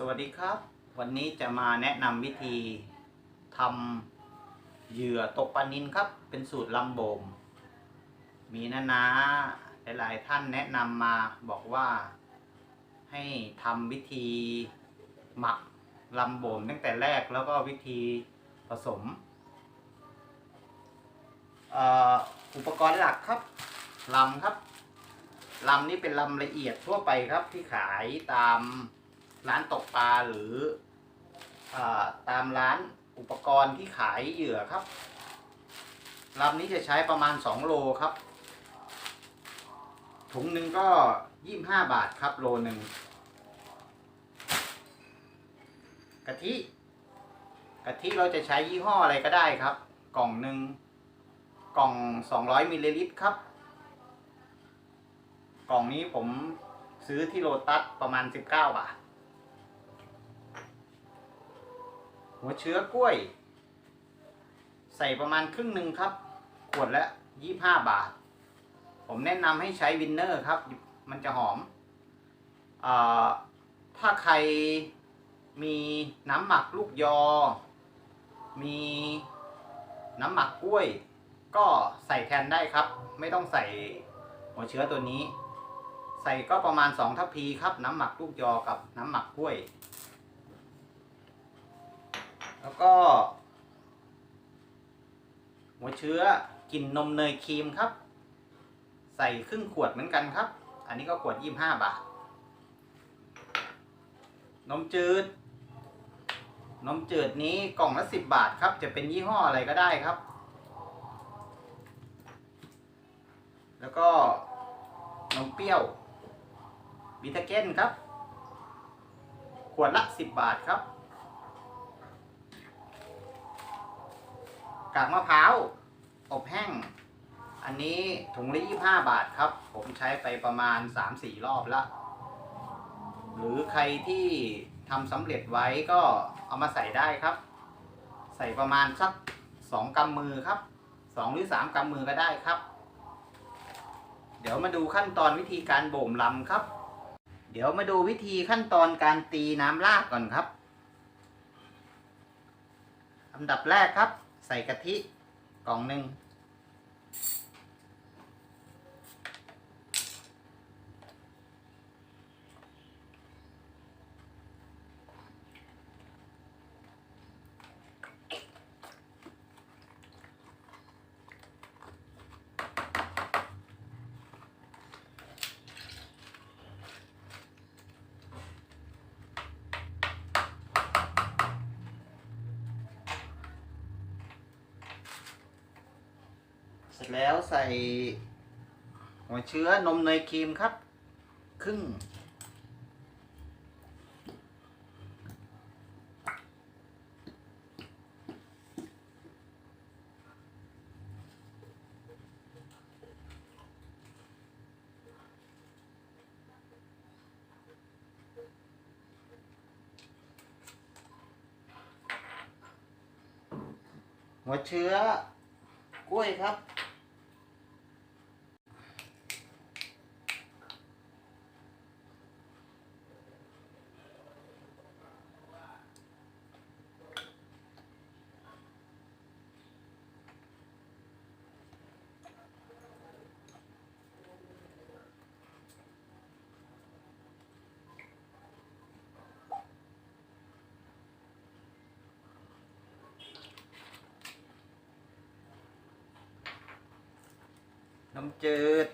สวัสดีครับ วันนี้จะมาแนะนำวิธีทำเหยื่อตกปลานินครับ เป็นสูตรลำโบม มีนานาหลายๆท่านแนะนำมาบอกว่าให้ทำวิธีหมักลำโบมตั้งแต่แรกแล้วก็วิธีผสมอุปกรณ์หลักครับลำครับลำนี้เป็นลำละเอียดทั่วไปครับที่ขายตาม ร้านตกปลาหรืออตามร้านอุปกรณ์ที่ขายเหยื่อครับลำนี้จะใช้ประมาณ 2 โลครับ ถุงหนึ่งก็ 25 บาทครับโลหนึ่งกะทิกะทิเราจะใช้ยี่ห้ออะไรก็ได้ครับ กล่องหนึ่งกล่อง 200มิลลิลิตรครับ กล่องนี้ผมซื้อที่โลตัสประมาณ 19 บาท หัวเชื้อกล้วย ใส่ประมาณครึ่งหนึ่งครับ ขวดละ25บาท ผมแนะนำให้ใช้วินเนอร์ครับ มันจะหอมอถ้าใครมีน้ำหมักลูกยอ มีน้ำหมักกล้วย ก็ใส่แทนได้ครับ ไม่ต้องใส่หัวเชื้อตัวนี้ ใส่ก็ประมาณ 2 ทัพพีครับ น้ำหมักลูกยอกับน้ำหมักกล้วย แล้วก็ หัวเชื้อกลิ่นนมเนยครีมครับ ใส่ครึ่งขวดเหมือนกันครับ อันนี้ก็ขวดยี่ห้าบาท นมจืด นมจืดนี้กล่องละสิบบาทครับ จะเป็นยี่ห้ออะไรก็ได้ครับ แล้วก็นมเปรี้ยวบิทาเก้นครับ ขวดละสิบบาทครับ กากมะพร้าวอบแห้ง อันนี้ถุงละยี่ห้าบาทครับ ผมใช้ไปประมาณสามสี่รอบล้วหรือใครที่ทำสำเร็จไว้ก็เอามาใส่ได้ครับ ใส่ประมาณสักสองกำมือครับสองหรือสามกำมือก็ได้ครับ เดี๋ยวมาดูขั้นตอนวิธีการบ่มลำครับ เดี๋ยวมาดูวิธีขั้นตอนการตีน้ำรากก่อนครับอันดับแรกครับ ใส่กะทิกล่องหนึ่ง สร็จแล้วใส่หัวเชื้อนมเนยครีมครับ ครึ่ง หัวเชื้อกล้วยครับ น้ำจืด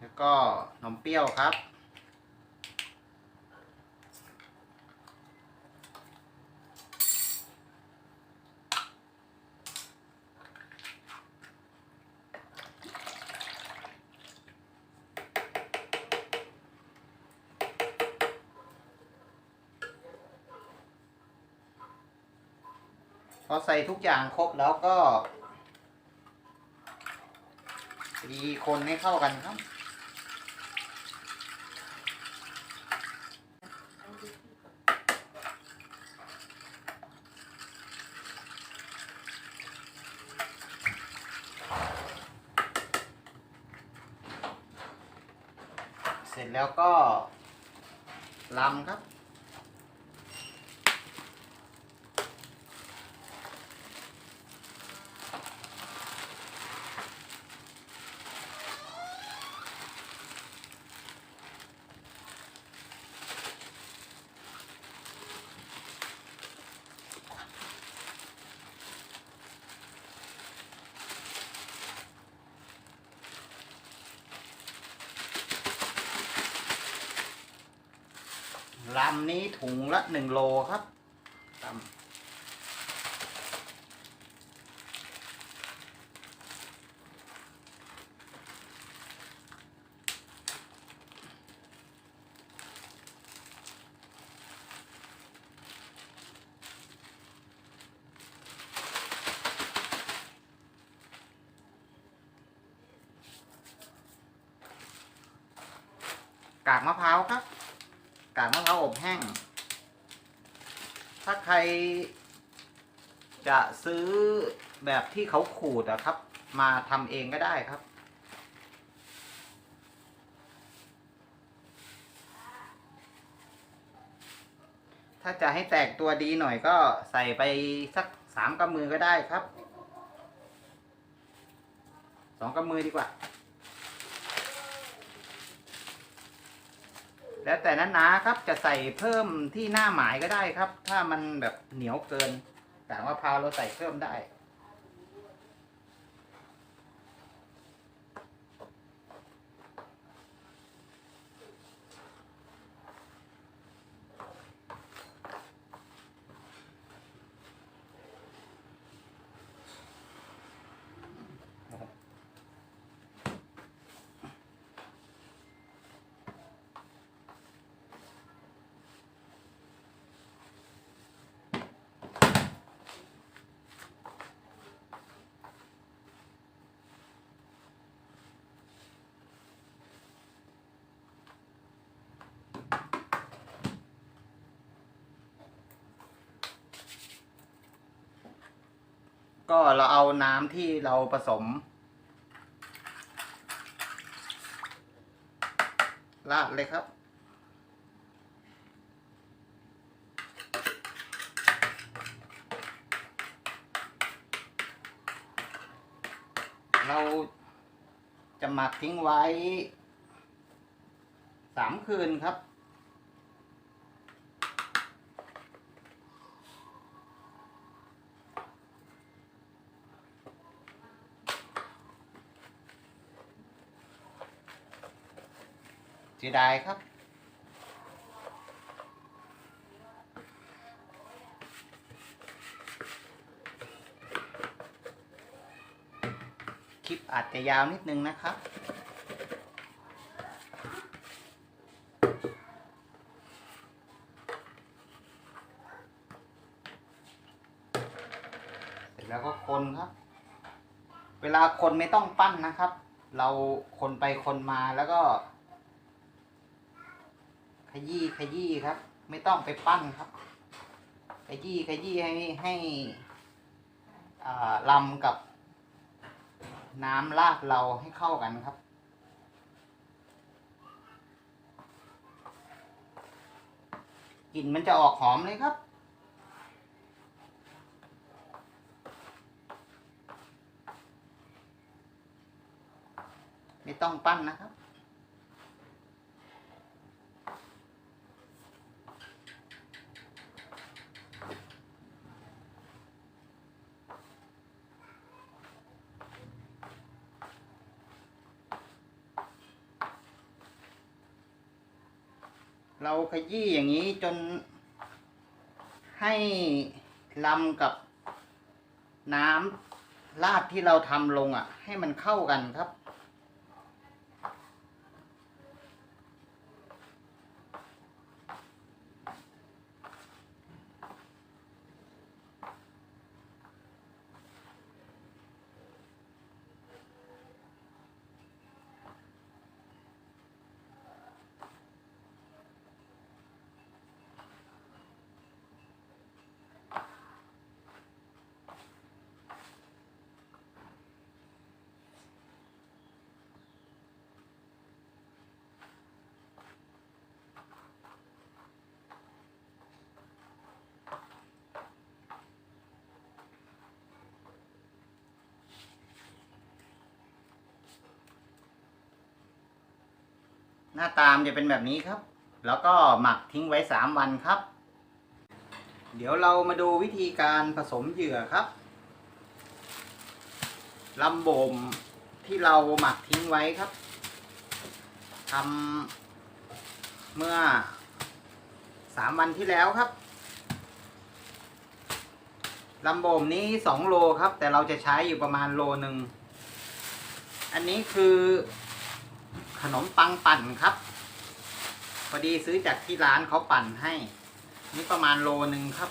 แล้วก็นมเปรี้ยวครับ พอใส่ทุกอย่างครบแล้วก็มีคนให้เข้ากันครับ เสร็จแล้วก็ลำครับ ลำนี้ถุงละหนึ่งโลครับลำกากมะพร้าวครับ กากมะพร้าวอบแห้ง ถ้าใคร จะซื้อแบบที่เขาขูดอะครับ มาทำเองก็ได้ครับ ถ้าจะให้แตกตัวดีหน่อยก็ใส่ไปสักสามกำมือก็ได้ครับสองกำมือดีกว่า แล้วแต่นั้นนะครับจะใส่เพิ่มที่หน้าหมายก็ได้ครับ ถ้ามันแบบเหนียวเกินแต่ว่าพาวเราใส่เพิ่มได้ ก็เราเอาน้ำที่เราผสมราดเลยครับ เราจะหมักทิ้งไว้สามคืนครับ สียดายครับ คลิปอาจจะยาวนิดนึงนะครับ เสร็จแล้วก็คนครับ เวลาคนไม่ต้องปั้นนะครับ เราคนไปคนมาแล้วก็ ยี้ขยี้ครับ ไม่ต้องไปปั้นครับ ขยี้ขยี้ให้ให้ลำกับน้ำราดเราให้เข้ากันครับ กลิ่นมันจะออกหอมเลยครับไม่ต้องปั้นนะครับ เราขยี้อย่างนี้จนให้ลำกับน้ำราดที่เราทำลงอะ ให้มันเข้ากันครับ หน้าตามจะเป็นแบบนี้ครับ แล้วก็หมักทิ้งไว้สามวันครับ เดี๋ยวเรามาดูวิธีการผสมเหยื่อครับลำบ่มที่เราหมักทิ้งไว้ครับทำเมื่อสามวันที่แล้วครับลำบ่มนี้สองโลครับ แต่เราจะใช้อยู่ประมาณโลหนึ่ง อันนี้คือ ขนมปังปั่นครับ พอดีซื้อจากที่ร้านเขาปั่นให้ นี่ประมาณโลหนึ่งครับ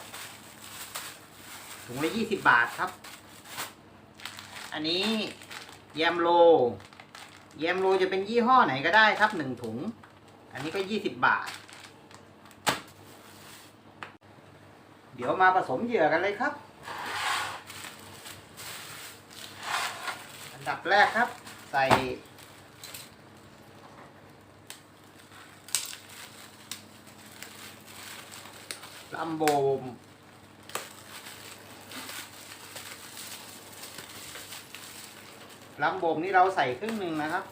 ถุงละยี่สิบบาทครับ อันนี้แยมโลแยมโลจะเป็นยี่ห้อไหนก็ได้ครับหนึ่งถุง อันนี้ก็ยี่สิบบาท เดี๋ยวมาผสมเหยื่อกันเลยครับ อันดับแรกครับ ใส่ ลำโบมลำโบมนี่เราใส่ครึ่งหนึ่งนะครับ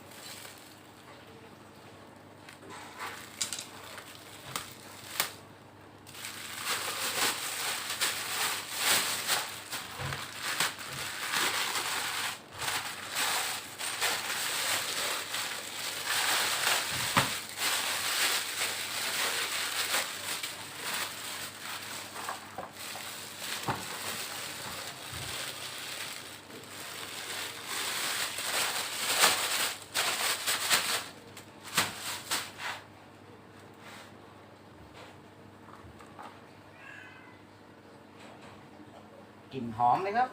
นหอมเลยครับ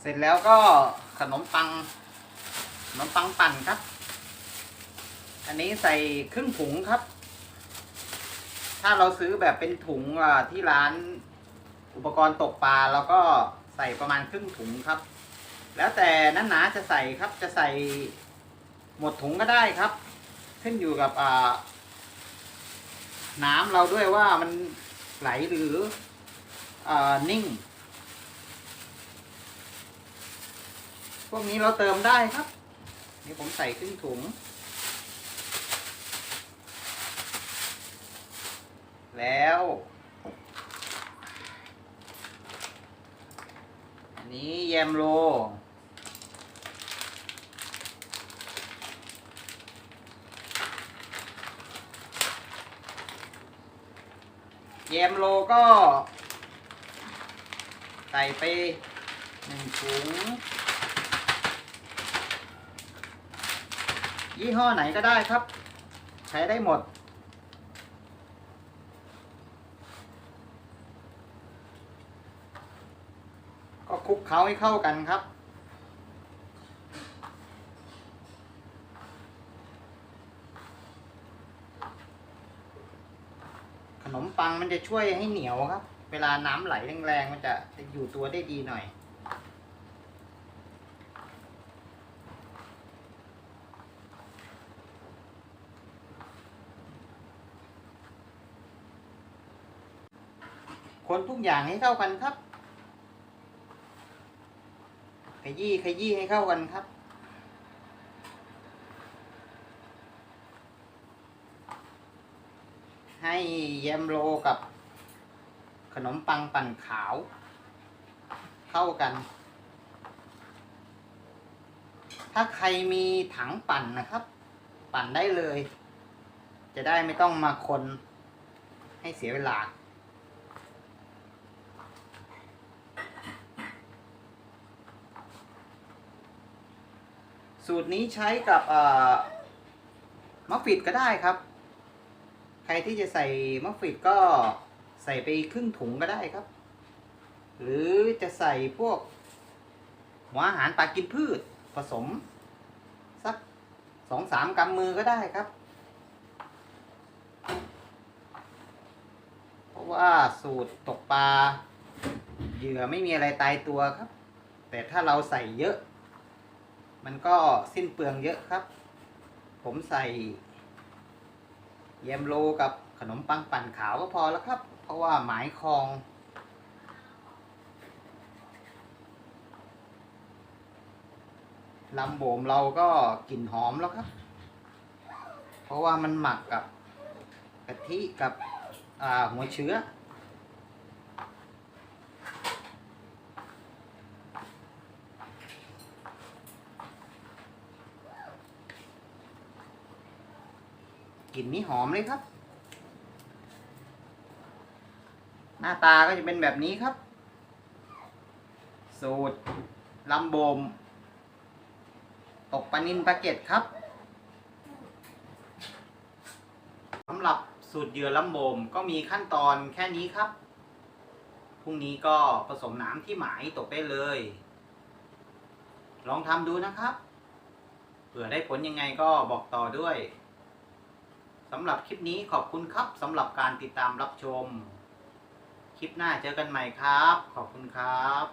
เสร็จแล้วก็ขนมปังขนมปังปั่นครับ อันนี้ใส่ครึ่งถุงครับ ถ้าเราซื้อแบบเป็นถุงอ่าที่ร้านอุปกรณ์ตกปลาเราก็ใส่ประมาณครึ่งถุงครับ แล้วแต่นั้นหนาจะใส่ครับจะใส่หมดถุงก็ได้ครับ ขึ้นอยู่กับอ่าน้ำเราด้วยว่ามันไหลหรืออานิ่ง พวกนี้เราเติมได้ครับ นี่ผมใส่ครึ่งถุง แล้ว อันนี้แยมโล แยมโลก็ใส่ไปหนึ่งถุง ยี่ห้อไหนก็ได้ครับ ใช้ได้หมด ก็คลุก เคล้าให้เข้ากันครับ ขนมปังมันจะช่วยให้เหนียวครับ เวลาน้ำไหลแรงๆมันจะจะอยู่ตัวได้ดีหน่อยคนทุกอย่างให้เข้ากันครับ ข ยี้ขยี้ให้เข้ากันครับ ให้แยมโลกับ ขนมปังปั่นขาว เข้ากัน ถ้าใครมีถังปั่นนะครับ ปั่นได้เลย จะได้ไม่ต้องมาคนให้เสียเวลา สูตรนี้ใช้กับมะฟิดก็ได้ครับ ใครที่จะใส่มะฟิดก็ใส่ไปครึ่งถุงก็ได้ครับ หรือจะใส่พวกหัวอาหารปลากินพืชผสม สักสองสามกำมือก็ได้ครับ เพราะว่าสูตรตกปลาเหยื่อไม่มีอะไรตายตัวครับ แต่ถ้าเราใส่เยอะ มันก็สิ้นเปลืองเยอะครับ ผมใส่เยมโลกับขนมปังปั่นขาวก็พอแล้วครับ เพราะว่าหมายคอง ลำโบมเราก็กลิ่นหอมแล้วครับ เพราะว่ามันหมักกับกะทิกับหัวเชื้อ ลิ่นนี้หอมเลยครับ หน้าตาก็จะเป็นแบบนี้ครับ สูตรลำโบม ตกปลานินปลาเก็ดครับสำหรับสูตรเยื่อลำโบมก็มีขั้นตอนแค่นี้ครับ พรุ่งนี้ก็ผสมน้ำที่หมายตกได้เลย ลองทำดูนะครับ เผื่อได้ผลยังไงก็บอกต่อด้วย สำหรับคลิปนี้ขอบคุณครับสำหรับการติดตามรับชม คลิปหน้าเจอกันใหม่ครับ ขอบคุณครับ